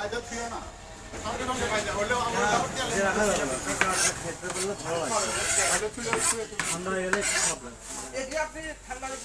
I don't feel enough. ঠান্ডা গেলে খারাপ লাগে